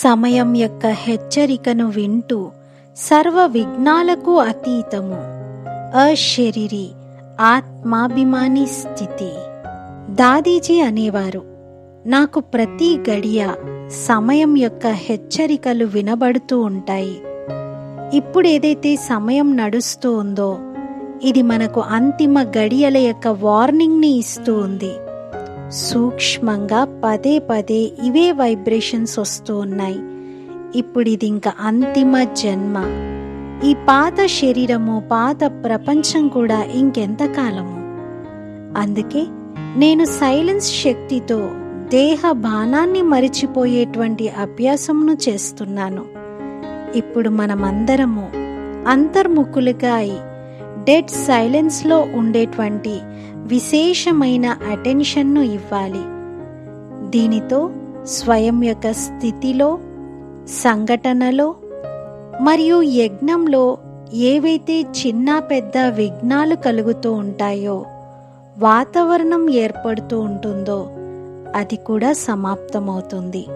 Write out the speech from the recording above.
సమయం యొక్క హెచ్చరికను వింటూ సర్వ విఘ్నాలకు అతీతము. అశరీరి ఆత్మాభిమాని స్థితి. దాదీజీ అనేవారు నాకు ప్రతి గడియ సమయం యొక్క హెచ్చరికలు వినబడుతూ ఉంటాయి. ఇప్పుడు ఏదైతే సమయం నడుస్తూ ఉందో ఇది మనకు అంతిమ గడియల యొక్క వార్నింగ్ని ఇస్తూ ఉంది. సూక్ష్మంగా పదే పదే ఇవే వైబ్రేషన్స్ వస్తూ ఉన్నాయి. ఇప్పుడు ఇది ఇంకా అంతిమ జన్మ. ఈ పాత శరీరము పాత ప్రపంచం కూడా ఇంకెంతకాలము? అందుకే నేను సైలెన్స్ శక్తితో దేహ బాణాన్ని మరిచిపోయేటువంటి అభ్యాసమును చేస్తున్నాను. ఇప్పుడు మనమందరము అంతర్ముఖులుగా అయి డెడ్ సైలెన్స్లో ఉండేటువంటి విశేషమైన అటెన్షన్ను ఇవ్వాలి. దీనితో స్వయం యొక్క స్థితిలో సంఘటనలో మరియు యజ్ఞంలో ఏవైతే చిన్న పెద్ద విఘ్నాలు కలుగుతూ ఉంటాయో వాతావరణం ఏర్పడుతూ ఉంటుందో అది కూడా సమాప్తమవుతుంది.